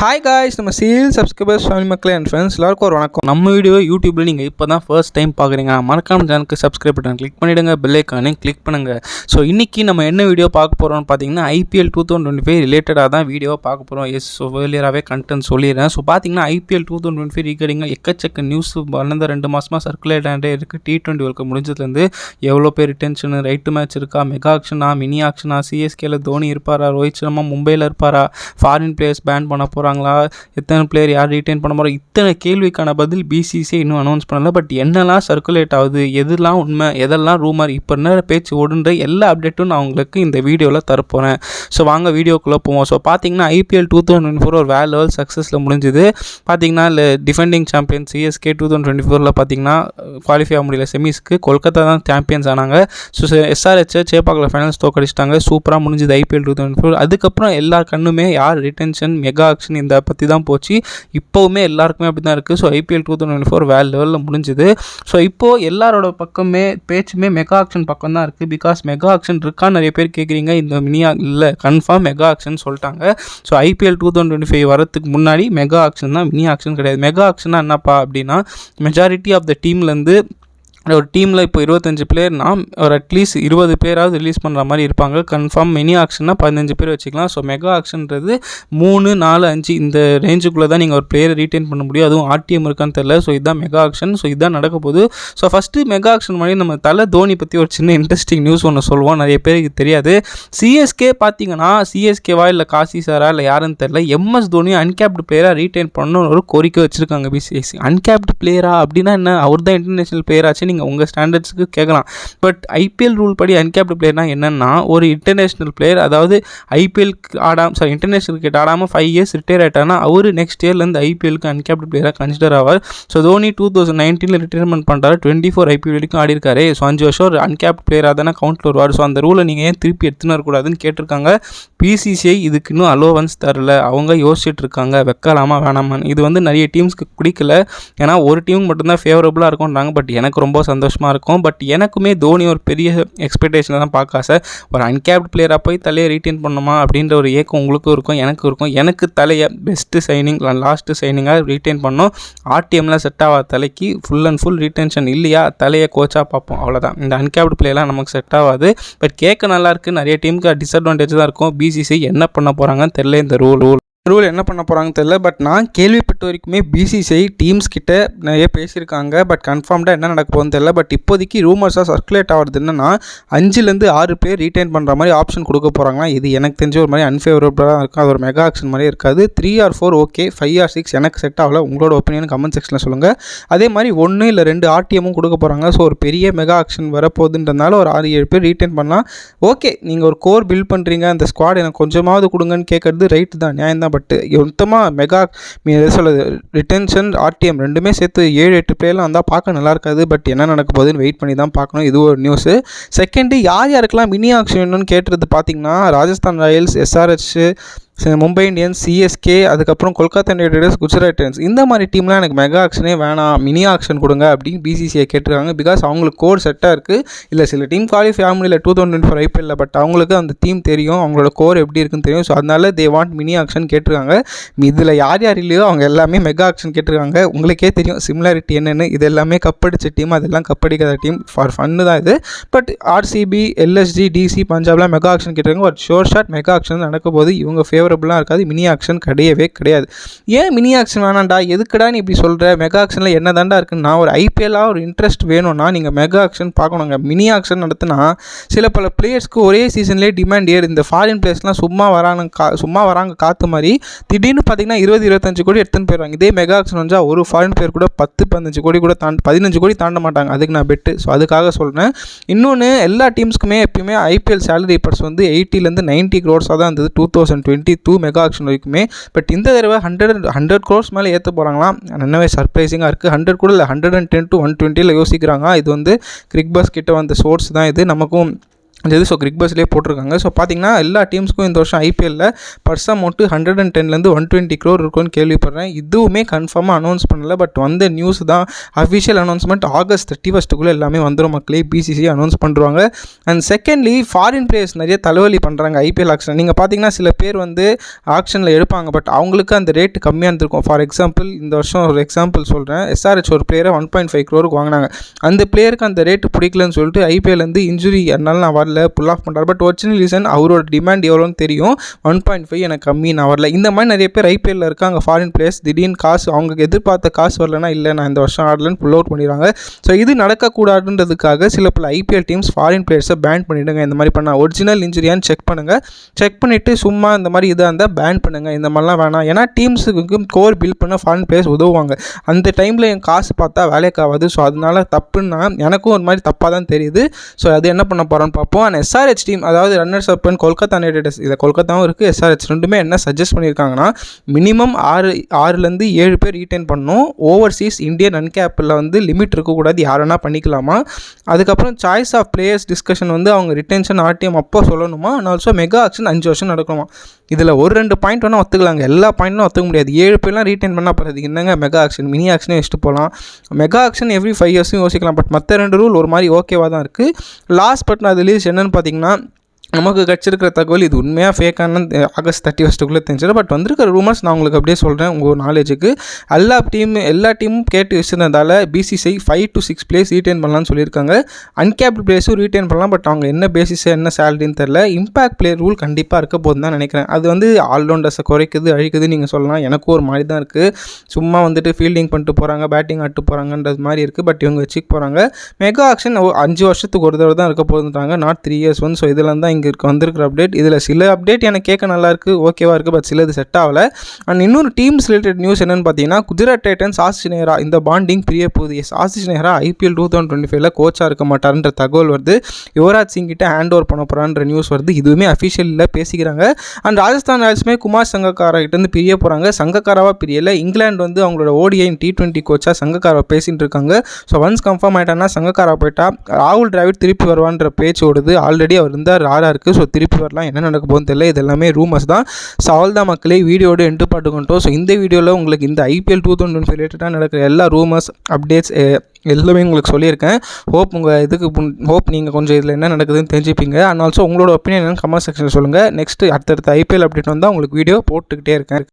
Hi guys நம்ம சீல் subscribers family மக்களே அண்ட் ஃப்ரெண்ட்ஸ் எல்லாருக்கும் ஒரு வணக்கம். நம்ம வீடியோ யூடியூப்பில் நீங்கள் இப்போ தான் ஃபர்ஸ்ட் டைம் பார்க்குறீங்க மறக்காம சேனலுக்கு சப்ஸ்கிரைப் பட்டன் கிளிக் பண்ணிவிடுங்க பெல்லைக்கானே கிளிக் பண்ணுங்கள் ஸோ இன்றைக்கி நம்ம என்ன வீடியோ பார்க்க போகிறோம்னு பார்த்தீங்கன்னா IPL two thousand twenty five ரிலேட்டடாக தான் வீடியோ பார்க்க போகிறோம் எஸ் ஸோ வேலியராகவே கண்டென்ட் சொல்லிடுறேன். ஸோ பார்த்தீங்கன்னா IPL two thousand twenty five ரீகடிங்க எக்கச்சக்க நியூஸ் வளர்ந்த ரெண்டு மாதமாக சர்க்குலேட் ஆகிட்டே இருக்குது டி டுவெண்ட்டி வேர்ல்டு முடிஞ்சதுலேருந்து எவ்வளோ பேர் டென்ஷனு ரைட்டு மேட்ச் இருக்கா மெகா ஆக்ஷனா மினி ஆக்ஷனா சிஎஸ்கேல தோனி இருப்பாரா ரோஹித் சர்மா மும்பையில் இருப்பாரா ஃபாரின் பிளேயர்ஸ் பேன் பண்ண போகிறா போகிறாங்களா எத்தனை பிளேயர் யார் ரிட்டைன் பண்ண போகிறோம் இத்தனை கேள்விக்கான பதில் பிசிசிஐ இன்னும் அனௌன்ஸ் பண்ணல. பட் என்னெல்லாம் சர்க்குலேட் ஆகுது? எதெல்லாம் உண்மை? எதெல்லாம் ரூமர் இப்போ என்ன பேச்சு ஓடுன்ற எல்லா அப்டேட்டும் நான் உங்களுக்கு இந்த வீடியோவில் தரப்போகிறேன் ஸோ வாங்க வீடியோக்குள்ளே போவோம். ஸோ பார்த்தீங்கன்னா IPL two thousand twenty four ஒரு வேல் லெவல் சக்ஸஸில் முடிஞ்சுது. பார்த்தீங்கன்னா இல்லை defending champion CSK two thousand twenty ஃபோரில் பார்த்தீங்கன்னா குவாலிஃபை ஆக முடியல. செமிஸ்க்கு கொல்கத்தா தான் சாம்பியன்ஸ் ஆனாங்க. ஸோ எஸ்ஆர்ஹெச் சேப்பாக்கில் ஃபைனல்ஸ் தோக்கடிச்சிட்டாங்க. சூப்பராக முடிஞ்சுது ஐபிஎல் டூ தௌசண்ட் ஃபோர் அதுக்கப்புறம் எல்லா கண்ணுமே யார் ரிட்டென்ஷன் மெகா ஆக்ஷன் இந்த பற்றி தான் போச்சு. இப்போவுமே எல்லாருக்குமே அப்படி தான் இருக்குது so IPL two thousand four வேறு லெவலில் முடிஞ்சுது. ஸோ இப்போது எல்லாரோட பக்கமே பேச்சுமே மெகா ஆக்ஷன் பக்கம் தான் இருக்குது பிகாஸ் மெகா ஆக்ஷன் இருக்கான்னு நிறைய பேர் கேட்குறீங்க இந்த மினியா இல்லை கன்ஃபார்ம் மெகா ஆக்ஷன் சொல்லிட்டாங்க. So IPL two thousand twenty five வரதுக்கு முன்னாடி மெகா ஆக்ஷன் தான் மினி ஆக்ஷன் கிடையாது. மெகா ஆக்ஷன்னா என்னப்பா அப்படின்னா மெஜாரிட்டி ஆஃப் த டீம்லேருந்து ஒரு டீமில் இப்போ இருபத்தஞ்சி பிளேயர்னா ஒரு அட்லீஸ்ட் இருபது பேராவது ரிலீஸ் பண்ணுற மாதிரி இருப்பாங்க. கன்ஃபார்ம் மினி ஆக்ஷன்னா பதினஞ்சு பேர் வச்சுக்கலாம். ஸோ மெகா ஆக்ஷன்றது மூணு நாலு அஞ்சு இந்த ரேஞ்சுக்குள்ளே தான் நீங்கள் ஒரு பிளேயரை ரீட்டைன் பண்ண முடியும். அதுவும் ஆர்டிஎம் இருக்கான்னு தெரில ஸோ இதுதான் மெகா ஆக்ஷன் ஸோ இதுதான் நடக்க போகுது. ஸோ ஃபஸ்ட்டு மெகா ஆக்ஷன் மாதிரி நம்ம தலை தோனி பற்றி ஒரு சின்ன இன்ட்ரெஸ்டிங் நியூஸ் ஒன்று சொல்லுவோம் நிறைய பேருக்கு தெரியாது. சிஎஸ்கே பார்த்தீங்கன்னா சிஎஸ்கேவா இல்லை காசி சாரா இல்லை யாருன்னு தெரில எம்எஸ் தோனி அன்கேப்டு பிளேயராக ரீட்டைன் பண்ணணும்னு ஒரு கோரிக்கை வச்சுருக்காங்க பிசிஎஸ்சி அன்கேப்டு பிளேயரா அப்படின்னா என்ன? அவர் தான் இன்டர்நேஷனல் பிளேயராச்சு நீங்கள் உங்கள் ஸ்டாண்டர்ட்ஸுக்கு கேட்கலாம். பட் ஐபிஎல் ரூல் படி அன்கேப்டு பிளேயர்னா என்னென்னா ஒரு இன்டர்நேஷ்னல் பிளேயர் அதாவது ஐபிஎல் ஆடாம சாரி இன்டர்நேஷனல் கிரிக்கெட் ஆடாமல் ஃபைவ் இயர்ஸ் ரிட்டையர் ஆகிட்டானா அவர் நெக்ஸ்ட் இயர்லேருந்து ஐபிஎலுக்கு அன்கேப்டு பிளேயராக கன்சிடர் ஆவார். ஸோ தோனி டூ தௌசண்ட் நைன்டீனில் ரிட்டைர்மெண்ட் பண்ணுறாரு டுவெண்ட்டி ஃபோர் ஐபிஎல் வரைக்கும் ஆடி இருக்காரு. ஸோ அஞ்சு வருஷம் ஒரு அன்கேப்ட் பிளேயராக தானே கவுண்ட்டில் வருவார். ஸோ அந்த ரூலை நீங்கள் ஏன் திருப்பி எடுத்துன்னு வரக்கூடாதுன்னு கேட்டிருக்காங்க. பிசிசிஐ இதுக்கு இன்னும் அலோவன்ஸ் தரல. அவங்க யோசிச்சுட்டு இருக்காங்க வைக்கலாமா வேணாமான்னு. இது வந்து நிறைய டீம்ஸ்க்கு பிடிக்கல ஏன்னா ஒரு டீம் மட்டும்தான் ஃபேவரபுளாக இருக்கும்ன்றாங்க. பட் எனக்கு ரொம்ப சந்தோஷமாக இருக்கும். பட் எனக்குமே தோனி ஒரு பெரிய எக்ஸ்பெக்டேஷனில் தான் பார்க்க ஆசை. ஒரு அன்கேப்ட் பிளேயராக போய் தலையை ரீட்டைன் பண்ணணுமா அப்படின்ற ஒரு ஏக்கம் உங்களுக்கும் இருக்கும் எனக்கும் இருக்கும். எனக்கு தலையை பெஸ்ட்டு சைனிங் லாஸ்ட்டு சைனிங்காக ரீட்டைன் பண்ணோம் ஆர்டிஎம்லாம் செட் ஆகாத தலைக்கு ஃபுல் அண்ட் ஃபுல் ரீட்டென்ஷன் இல்லையா? தலையை கோச்சாக பார்ப்போம். அவ்வளோதான் இந்த அன்கேப்டு பிளேயர்லாம் நமக்கு செட் ஆகாது. பட் கேட்க நல்லா இருக்குது நிறைய டீமுக்கு டிஸ்அட்வான்டேஜ் தான் இருக்கும். பிசிசி என்ன பண்ண போகிறாங்கன்னு தெரில இந்த ரூல் ரூல் என்ன பண்ண போகிறாங்கன்னு தெரில பட் நான் கேள்விப்பட்ட வரைக்குமே பிசிசிஐ டீம்ஸ் கிட்ட நிறைய பேசியிருக்காங்க பட் கன்ஃபார்ம்டாக என்ன நடக்க போகுதுன்னு தெரில பட் இப்போதைக்கு ரூமர்ஸாக சர்க்குலேட் ஆகிறது என்னன்னா அஞ்சுலேருந்து ஆறு பேர் ரீட்டைன் பண்ணுற மாதிரி ஆப்ஷன் கொடுக்க போகிறாங்களா இது எனக்கு தெரிஞ்ச ஒரு மாதிரி அன்ஃபேவரபுளாக இருக்கும் அது ஒரு மெகா ஆக்ஷன் மாதிரி இருக்காது. Three or four okay five or six எனக்கு செட் ஆகல உங்களோட ஒப்பீனியன் கமெண்ட் செக்ஷனில் சொல்லுங்கள் அதே மாதிரி ஒன்று இல்லை ரெண்டு ஆர்டிஎம்மும் கொடுக்க போகிறாங்க ஸோ ஒரு பெரிய மெகா ஆக்ஷன் வரப்போகுதுன்றதுனால ஒரு ஆறு ஏழு பேர் ரீட்டைன் பண்ணலாம். ஓகே நீங்கள் ஒரு கோர் பில்ட் பண்ணுறீங்க அந்த ஸ்குவாட் எனக்கு கொஞ்சமாவது கொடுங்கன்னு கேட்குறது ரைட்டு தான் நியாயம் தான் பட் மொத்தமாக மெகா மீ சொல்லுது ரிட்டன்ஷன் ஆர்டிஎம் ரெண்டுமே சேர்த்து ஏழு எட்டு பிளேயர்லாம் வந்தால் பார்க்க நல்லா இருக்காது. பட் என்ன நடக்க போகுதுன்னு வெயிட் பண்ணி தான் பார்க்கணும். இது ஒரு நியூஸு செகண்டு யார் யாருக்கெல்லாம் மினி ஆக்ஷன் வேணும்னு கேட்டுறது பார்த்தீங்கன்னா Rajasthan Royals SRH Mumbai Indians CSK அதுக்கப்புறம் Kolkata Knight Riders Gujarat Titans இந்த மாதிரி டீம்லாம் எனக்கு மெகா ஆக்ஷனே வேணாம். மினி ஆக்ஷன் கொடுங்க அப்படின்னு பிசிசிஐ கேட்டிருக்காங்க. பிகாஸ் அவங்களுக்கு கோர் செட்டாக இருக்குது இல்லை சில டீம் குவாலிஃபை ஆக முடியல. டூ தௌசண்ட் ஃபோர் ஐபிஎல்ல பட் அவங்களுக்கு அந்த டீம் தெரியும். அவங்களோட கோர் எப்படி இருக்குன்னு தெரியும். ஸோ அதனால தே வாண்ட் மினி ஆக்ஷன் கேட்டிருக்காங்க. இதில் யார் யார் இல்லையோ அவங்க எல்லாமே மெகா ஆக்ஷன் கேட்டிருக்காங்க. உங்களுக்கே தெரியும் சிமிலாரிட்டி என்னென்னு. இது எல்லாமே கப்படிச்ச டீம் அதெல்லாம் கப்படிக்காத டீம் ஃபார் ஃபன்னு தான் இது. பட் ஆர்சிபி எல்எஸ்ஜி டிசி பஞ்சாப்லாம் மெகா ஆக்ஷன் கேட்டிருக்காங்க. But sure shot mega auction நடக்கும் போது இவங்க ஃபேவர் ஃபேவரபுளாக இருக்காது. மினி ஆக்ஷன் கிடையவே கிடையாது. ஏன் மினி ஆக்ஷன் வேணாண்டா எதுக்குடா நீ இப்படி சொல்கிற மெகா ஆக்ஷனில் என்ன தாண்டா நான் ஒரு ஐபிஎல்லாக ஒரு இன்ட்ரெஸ்ட் வேணும்னா நீங்கள் மெகா ஆக்ஷன் பார்க்கணுங்க. மினி ஆக்ஷன் நடத்தினா சில பல பிளேயர்ஸ்க்கு ஒரே சீசன்லேயே டிமாண்ட் ஏறு. இந்த ஃபாரின் பிளேயர்ஸ்லாம் சும்மா வராங்க கா சும்மா வராங்க காற்று மாதிரி திடீர்னு பார்த்தீங்கன்னா இருபது இருபத்தஞ்சு கோடி எடுத்துன்னு போயிடுவாங்க. இதே மெகா ஆக்ஷன் வந்தால் ஒரு ஃபாரின் பிளேயர் கூட பத்து பதினஞ்சு கோடி கூட தாண்டி பதினஞ்சு கோடி தாண்ட மாட்டாங்க. அதுக்கு நான் பெட்டு ஸோ அதுக்காக சொல்கிறேன் இன்னொன்று எல்லா டீம்ஸ்க்குமே எப்பயுமே ஐபிஎல் சேலரி பர்ஸ் வந்து எயிட்டிலேருந்து நைன்ட்டி க்ரோர்ஸாக தான் இருந்தது. Two thousand twenty two mega auction வரைக்குமே. பட் இந்த தடவை ஹண்ட்ரட் ஹண்ட்ரட் க்ரோர்ஸ் மேலே ஏற்ற போகிறாங்களாம் என்னவே சர்ப்ரைசிங்காக இருக்குது ஹண்ட்ரட் கூட இல்லை hundred and ten to one டுவெண்ட்டியில் யோசிக்கிறாங்க. இது வந்து கிரிக் பஸ் கிட்ட வந்த சோர்ஸ் தான் இது. நமக்கும் இது ஸோ கிரிக் பஸ்லேயே போட்டிருக்காங்க. ஸோ பார்த்தீங்கன்னா எல்லா டீம்ஸ்க்கும் இந்த வருஷம் ஐபிஎல்லில் பர்ஸ் அமௌண்ட்டு ஹண்ட்ரட் அண்ட் டென்லேருந்து ஒன் டுவெண்ட்டி க்ரோர் இருக்கும்னு கேள்விப்படுறேன். இதுவுமே கன்ஃபார்மாக அனௌன்ஸ் பண்ணல. பட் வந்த நியூஸ் தான் அஃபிஷியல் அனௌன்ஸ்மெண்ட் ஆகஸ்ட் தேர்ட்டி ஃபஸ்ட்டுக்குள்ளே எல்லாமே வந்துடும் மக்களே. பிசிசி அனௌன்ஸ் பண்ணுறாங்க அண்ட் செகண்ட்லி ஃபாரின் பிளேயர்ஸ் நிறைய தலைவலி பண்ணுறாங்க ஐபிஎல் ஆக்ஷன் நீங்கள் பார்த்தீங்கன்னா சில பேர் வந்து ஆக்ஷனில் எடுப்பாங்க. பட் அவங்களுக்கு அந்த ரேட் கம்மியாக இருந்திருக்கும். ஃபார் எக்ஸாம்பிள் இந்த வருஷம் ஒரு எக்ஸாம்பிள் சொல்கிறேன் எஸ்ஆர்ஹெச் ஒரு பிளேயரை ஒன் பாயிண்ட் ஃபைவ் க்ரோருக்கு வாங்கினாங்க. அந்த பிளேயருக்கு அந்த ரேட்டு பிடிக்கலன்னு சொல்லிட்டு ஐபிஎல் வந்து இன்ஜுரி அதனால நான் வரல. புல் ஆஃப் பண்ணுறாரு பட் ஒரிஜினல் ரீசன் அவரோட டிமாண்ட் எவ்வளோன்னு தெரியும். ஒன் பாயிண்ட் ஃபைவ் எனக்கு கம்மி நான் வரல. இந்த மாதிரி நிறைய பேர் ஐபிஎல்ல இருக்காங்க. ஃபாரின் பிளேயர்ஸ் திடீர்னு காசு அவங்க எதிர்பார்த்த காசு வரலனா இல்லை நான் இந்த வருஷம் ஆடலன்னு புல் அவுட் பண்ணிடுறாங்க. ஸோ இது நடக்கக்கூடாதுன்றதுக்காக சில பல ஐபிஎல் டீம்ஸ் ஃபாரின் பிளேயர்ஸை பேன் பண்ணிவிடுங்க இந்த மாதிரி பண்ணால் ஒரிஜினல் இன்ஜுரியான்னு செக் பண்ணுங்கள் செக் பண்ணிவிட்டு சும்மா இந்த மாதிரி இதாக இருந்தால் பேன் பண்ணுங்கள் இந்த மாதிரிலாம் வேணாம். ஏன்னா டீம்ஸுக்கு கோர் பில்ட் பண்ண ஃபாரின் பிளேயர்ஸ் உதவுவாங்க. அந்த டைமில் என் காசு பார்த்தா வேலைக்கு ஆகாது. ஸோ அதனால தப்புன்னா எனக்கும் ஒரு மாதிரி தப்பாக தான் தெரியுது. ஸோ அது என்ன பண்ண போகிறோன்னு பார்ப்போம். அண்ட் எஸ்ஆர்ஹெச் டீம் அதாவது runners up and Kolkata Knight Riders இதை கொல்கத்தாவும் இருக்குது எஸ்ஆர்ஹெச் ரெண்டுமே என்ன சஜஸ்ட் பண்ணியிருக்காங்கன்னா மினிமம் ஆறு ஆறுலேருந்து ஏழு பேர் ரீட்டைன் பண்ணணும். ஓவர்சீஸ் இந்தியன் அன்கேப்பில் வந்து லிமிட் இருக்கக்கூடாது யார் வேணால் பண்ணிக்கலாமா? அதுக்கப்புறம் சாய்ஸ் ஆஃப் பிளேயர்ஸ் டிஸ்கஷன் வந்து அவங்க ரிட்டென்ஷன் ஆர்டிஎம் அப்போ சொல்லணுமா? அண்ட் ஆல்சோ மெகா ஆக்ஷன் அஞ்சு வருஷம் நடக்கணுமா? இதில் ஒரு ரெண்டு பாயிண்ட் வேணால் ஒத்துக்கலாங்க. எல்லா பாயிண்ட்டும் ஒத்துக்க முடியாது. ஏழு பேர்லாம் ரீட்டைன் பண்ணால் போகிறது என்னங்க மெகா ஆக்ஷன் மினி ஆக்ஷனே வச்சுட்டு போகலாம். மெகா ஆக்ஷன் எவ்ரி ஃபைவ் இயர்ஸும் யோசிக்கலாம். பட் மற்ற ரெண்டு ரூல் ஒரு மாதிரி ஓகேவாக தான் இருக்குது லாஸ்ட் பட் நான் அது லீஸ்ட் என்னென்னு பார்த்தீங்கன்னா நமக்கு கிடச்சிருக்கிற தகவல் இது உண்மையாக ஃபேக்கான ஆகஸ்ட் தேர்ட்டி ஃபஸ்ட்டுக்குள்ளே தெரிஞ்சிடும். பட் வந்திருக்கிற ரூமர்ஸ் நான் உங்களுக்கு அப்படியே சொல்கிறேன் உங்கள் நாலேஜுக்கு எல்லா டீம் எல்லா டீமும் கேட்டு வச்சுருந்ததால் BCCI five to six players retain பண்ணலாம்னு சொல்லியிருக்காங்க. அன்கேப்டு பிளேஸும் ரீட்டைன் பண்ணலாம் பட் அவங்க என்ன பேசிஸ் என்ன சேலரின்னு தெரில இம்பாக்ட் பிளேயர் ரூல் கண்டிப்பாக இருக்க போதுன்னு தான் நினைக்கிறேன். அது வந்து ஆல்ரவுண்டர்ஸை குறைக்குது அழிக்குது நீங்கள் சொல்லலாம். எனக்கும் ஒரு மாதிரி தான் இருக்குது சும்மா வந்துட்டு ஃபீல்டிங் பண்ணிட்டு போகிறாங்க பேட்டிங் ஆட்டு போகிறாங்கன்றது மாதிரி இருக்குது பட் இவங்க வச்சுக்க போகிறாங்க மெகா ஆக்ஷன் அஞ்சு வருஷத்துக்கு ஒரு தடவை தான் இருக்க போகுதுன்றாங்க. Not three years one so இதெல்லாம் தான் இங்கே இருக்க வந்திருக்கிற அப்டேட் இதில் சில அப்டேட் எனக்கு கேட்க நல்லாயிருக்கு ஓகேவாக இருக்குது பட் சிலது செட் ஆகலை. அண்ட் இன்னொரு டீம்ஸ் ரிலேட்டட் நியூஸ் என்னென்னு பார்த்தீங்கன்னா குஜராத் டைட்டன்ஸ் ஆசிஷ் நேரா இந்த பாண்டிங் பிரிய போகுது. எஸ் ஆசிஷ் நேரா ஐபிஎல் டூ தௌசண்ட் டுவெண்ட்டி ஃபைவ்ல கோச்சாக இருக்க மாட்டார்ன்ற தகவல் வருது. யுவராஜ் சிங் கிட்ட ஹேண்ட் ஓவர் பண்ண போகிறான்ற நியூஸ் வருது. இதுவுமே அஃபிஷியலில் பேசிக்கிறாங்க. அண்ட் ராஜஸ்தான் ராயல்ஸுமே குமார் சங்கக்காரர்கிட்டருந்து பிரிய போகிறாங்க சங்கக்காராவாக பிரியல. இங்கிலாந்து வந்து அவங்களோட ஓடிஐன் டி டுவெண்ட்டி கோச்சாக சங்கக்காரா பேசிகிட்டு இருக்காங்க. ஸோ ஒன்ஸ் கன்ஃபார்ம் ஆகிட்டான்னா சங்கக்காரா போயிட்டா ராகுல் டிராவிட் திருப்பி வருவான்ற பேச்சு ஓடுது. ஆல்ரெடி அவர் இருந்தார். ராரா இருக்குது ஸோ திருப்பி வரலாம். என்ன நடக்க போகுதுன்னு தெரியல. இது எல்லாமே ரூமர்ஸ் தான் ஸோ அவள் தான் மக்களே வீடியோட எண்டு பாட்டுக்கொண்டோம் ஸோ இந்த வீடியோவில் உங்களுக்கு இந்த ஐபிஎல் டூ தௌசண்ட் ரிலேட்டடாக நடக்கிற எல்லா ரூமர்ஸ் அப்டேட்ஸ் எல்லாமே உங்களுக்கு சொல்லியிருக்கேன். ஹோப் உங்கள் இதுக்கு ஹோப் நீங்கள் கொஞ்சம் இதில் என்ன நடக்குதுன்னு தெரிஞ்சுப்பீங்க. அண்ட் ஆல்சோ உங்களோட ஒப்பீனியன் கமெண்ட் செக்ஷனில் சொல்லுங்கள் நெக்ஸ்ட் அடுத்தடுத்த ஐபிஎல் அப்டேட் வந்தால் உங்களுக்கு வீடியோ போட்டுக்கிட்டே இருக்கேன்.